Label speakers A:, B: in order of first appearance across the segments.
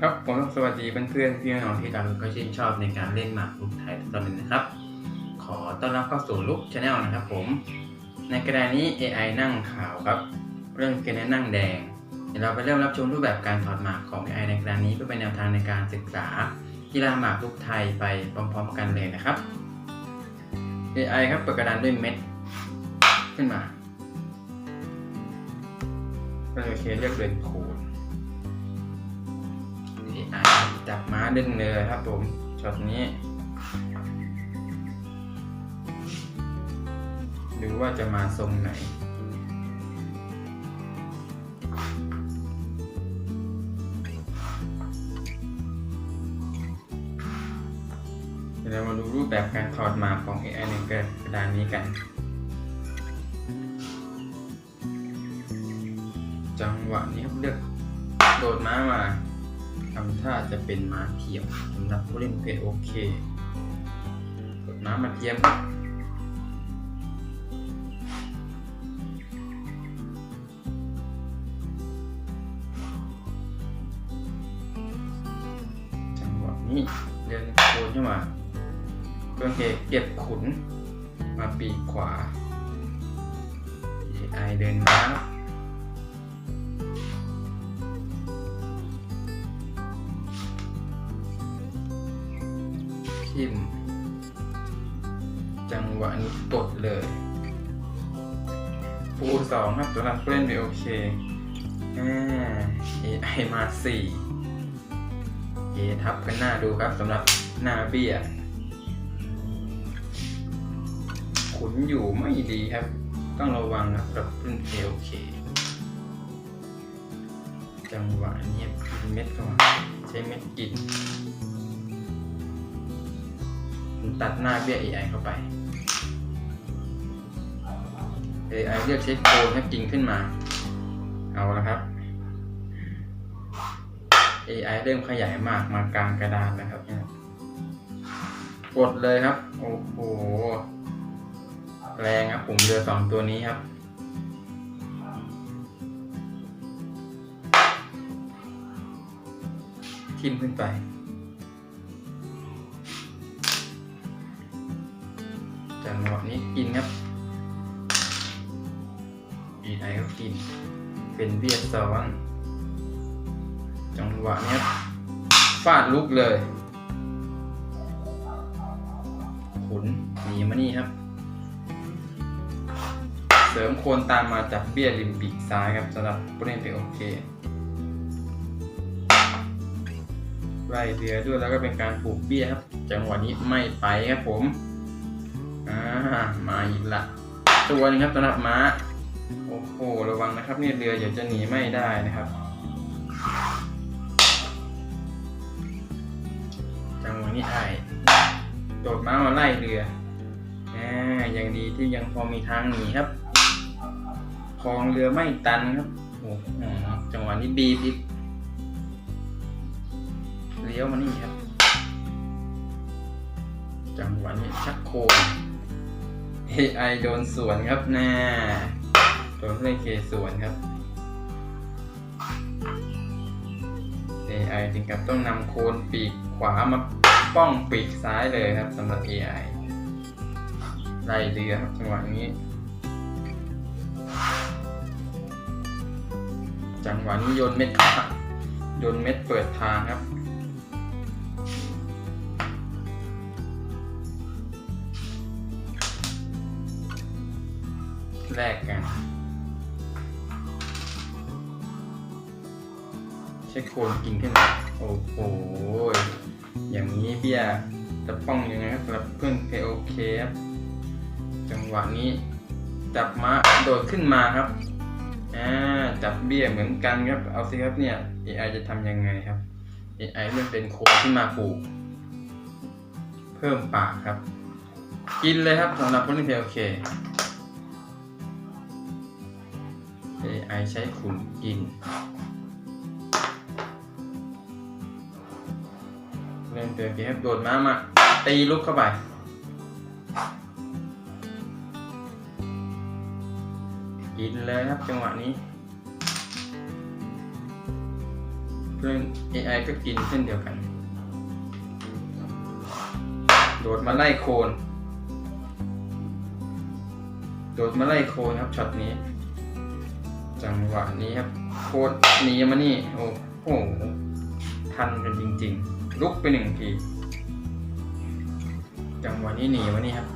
A: ครับผมสวัสดีเพื่อนๆพี่น้องที่ตามก็ชื่นชอบในการเล่นหมากรุกไทยทุกท่านเลยนะครับ ขอต้อนรับเข้าสู่ลุกชาแนลนะครับผม ในกระดานนี้ AI นั่งขาวครับ เรื่องเกณฑ์นั่งแดง เดี๋ยวเราไปเริ่มรับชมรูปแบบการถอดหมากของ AI ในกระดานนี้เพื่อเป็นแนวทางในการศึกษากีฬาหมากรุกไทยไปพร้อมๆกันเลยนะครับ AI ครับเปิดกระดานด้วยเม็ดขึ้นมาก็โอเคเรียกเดินโขน AI จับม้าดึงเลยครับผมช็อตนี้ ดูว่าจะมาทรงไหนเดี๋ยวเรามาดูรูปแบบการถอดหมาของ AI ในกระดานนี้กัน จังหวะนี้ครับเลือกโดดม้ามา ทำท่าจะเป็นม้าเทียมสำหรับผู้เล่นเพลย์โอเคโดดม้ามาเทียมครับจังหวะนี้เดินโคนเข้ามาเพื่อเก็บขุนมาปีกขวา AI เดินม้า ทิมจังหวะนี้กดเลย ปูสองครับสำหรับเล่นไปโอเคอ่า AI มาสี่เอทับกันหน้าดูครับสำหรับหน้าเบี้ย ขุนอยู่ไม่ดีครับ ต้องระวังนะสำหรับผู้เล่นเพโอเค จังหวะนี้กินเม็ดก่อน ใช้เม็ดกิน ตัดหน้าเบี้ย AI เข้าไป AI เลือกใช้โคนให้กินขึ้นมา เอาละครับ AI เริ่มขยายมากมากลางกระดานนะครับกดเลยครับ โอ้โห แรงครับผมเรือสองตัวนี้ครับ ทิมขึ้นไป นี้กินครับอีไอก็กิน เป็นเบียดซ้อนจังหวะนี้ครับฟาดลุกเลย ขุนหนีมานี่ครับ เสริมโคนตามมาจากเบี้ยริมปีกซ้ายครับสำหรับผู้เล่นไปโอเคไล่เรือด้วยแล้วก็เป็นการผูกเบี้ยครับ จังหวะนี้ไม่ไปครับผม อ่ามาอีกละตัวนึงครับสำหรับม้า โอ้โห ระวังนะครับเนี่ยเรือเดี๋ยวจะหนีไม่ได้นะครับ จังหวะนี้ไอ้โดดม้ามาไล่เรืออ่าย่างดีที่ยังพอมีทางหนีครับคลองเรือไม่ตันครับโอ้โหจังหวะนี้บีบอีกเลี้ยวมานี่ครับ จังหวะนี้ชักโค AI โดนสวนครับแน่โดนเล่นเคสวนครับ AI ถึงกับต้องนำโคนปีกขวามาป้องปีกซ้ายเลยครับสำหรับ AI ไล่เรือครับจังหวะนี้ จังหวะนี้โยนเม็ดโยนเม็ดเปิดทางครับ แลกกันใช้โคนกินขึ้นมาโอ้โห อย่างนี้เบียร์จะป้องยังไงครับสำหรับเพื่อนเพโอเคครับ จังหวะนี้ จับม้าโดดขึ้นมาครับอ่าจับเบี้ยเหมือนกันครับ เอาสิครับเนี่ย AI จะทำยังไงครับ AI เลือกเป็นโคนที่มาปลูก เพิ่มปากครับ กินเลยครับสำหรับคนที่เพโอเค AI ใช้ขุนกิน เล่นเตือนเกมโดดมามา ตีลุกเข้าไปกินเลยครับจังหวะนี้เเล่อน AI ก็กินเช่นเดียวกัน โดดมาไล่โคน โดดมาไล่โคนครับช็อตนี้ จังหวะนี้ครับโคตรหนีมานี่ โอ้โห ทันกันจริง ๆ ลุกไปหนึ่งที จังหวะนี้หนีมานี่ครับ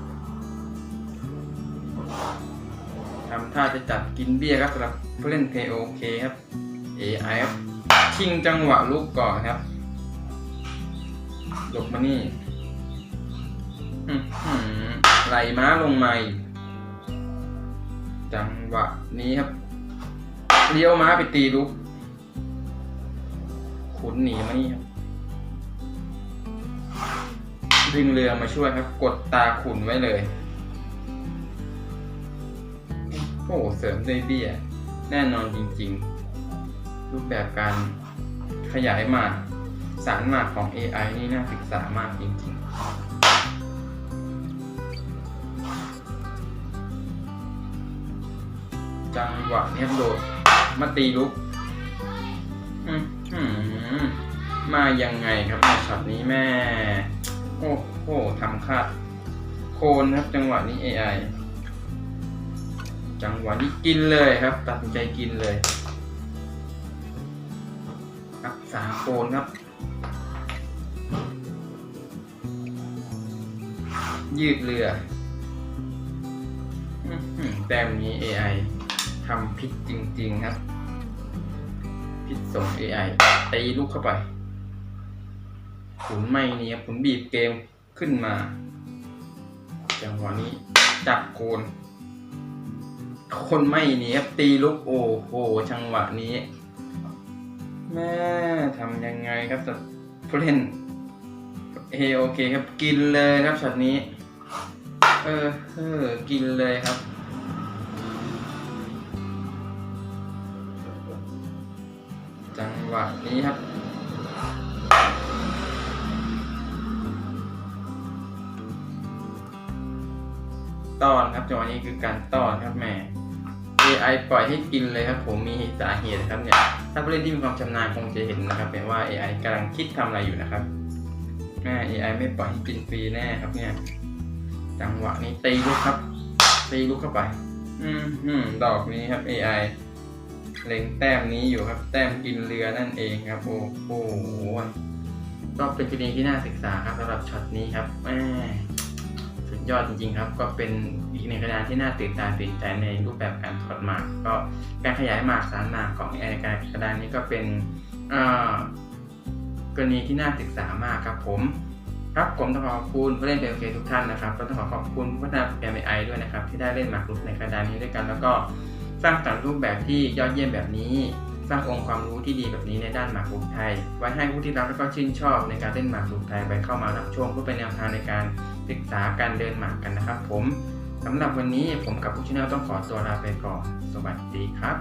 A: ทำท่าจะจับกินเบี้ยครับสำหรับผู้เล่น KOK ครับ AI ครับชิงจังหวะลุกก่อนครับหลบมานี่อื้อหือไหลม้าลงมาจังหวะนี้ครับ เลี้ยวม้าไปตีลุกขุนหนีมานี่ครับดึงเรือมาช่วยครับ กดตาขุนไว้เลย โอ้โหเสริมด้วยเบี้ย แน่นอนจริงๆ รูปแบบการขยายมาสารหมากของ AI นี่น่าศึกษามากจริงๆจังหวะเนี้ยโดด มาตีลุกมายังไงครับในช็อตนี้แม่ โอ้โหทำคาดโคนครับจังหวะนี้ AI จังหวะนี้กินเลยครับ ตัดสินใจกินเลยรักษาโคนครับ ยืดเรืออื้อหือแต้มนี้ AI ทำพิษจริง ๆ ครับ พิษส่ง AI ตีลูกเข้าไปขุนไม่เนี้ยขุนบีบเกมขึ้นมา จังหวะนี้จับโคนคนไม่หนีครับตีลุกโอ้โหจังหวะนี้แม่ทำยังไงครับสำหรับผู้เล่นเอโอเคครับกินเลยครับช็อตนี้ เออเออกินเลยครับ งหวะนี้ครับต้อนครับจังหวะนี้คือการต้อนครับแม่ AI ปล่อยให้กินเลยครับผมมีสาเหตุครับเนี่ยถ้าผู้เล่นที่มีความชำนาญคงจะเห็นนะครับเป็นว่า AI กำลังคิดทำอะไรอยู่นะครับแม่ AI ไม่ปล่อยให้กินฟรีแน่ครับเนี่ย จังหวะนี้ตีลุกครับตีลุกเข้าไปอืมอืมดอกนี้ครับ AI เล็งแต้มนี้อยู่ครับ แต้มกินเรือนั่นเองครับ โอ้โหก็เป็นจุดนี้ที่น่าศึกษาครับสำหรับช็อตนี้ครับแมสุดยอดจริงๆครับ ก็เป็นอีกหนึ่งคะแนนที่น่าตื่นตาตื่นใจในรูปแบบการถอดหมาก ก็การขยายหมากสารหมากของแอการกระดานนี้ก็เป็นกรณีที่น่าศึกษามากครับผมครับผมต้องขอขอบคุณผู้เล่นเปโอเคทุกท่านนะครับก็ต้องขอขอบคุณผู้พัฒนาโปรแกรมไอด้วยนะครับที่ได้เล่นหมากรุกในกระดานนี้ด้วยกันแล้วก็ สร้างสรรค์รูปแบบที่ยอดเยี่ยมแบบนี้ สร้างองค์ความรู้ที่ดีแบบนี้ในด้านหมากรุกไทย ไว้ให้ผู้ที่รักและก็ชื่นชอบในการเล่นหมากรุกไทยไปเข้ามารับชมเพื่อเป็นแนวทางในการศึกษาการเดินหมากกันนะครับ ผมสำหรับวันนี้ผมกับผู้ชแนลต้องขอตัวลาไปก่อน สวัสดีครับ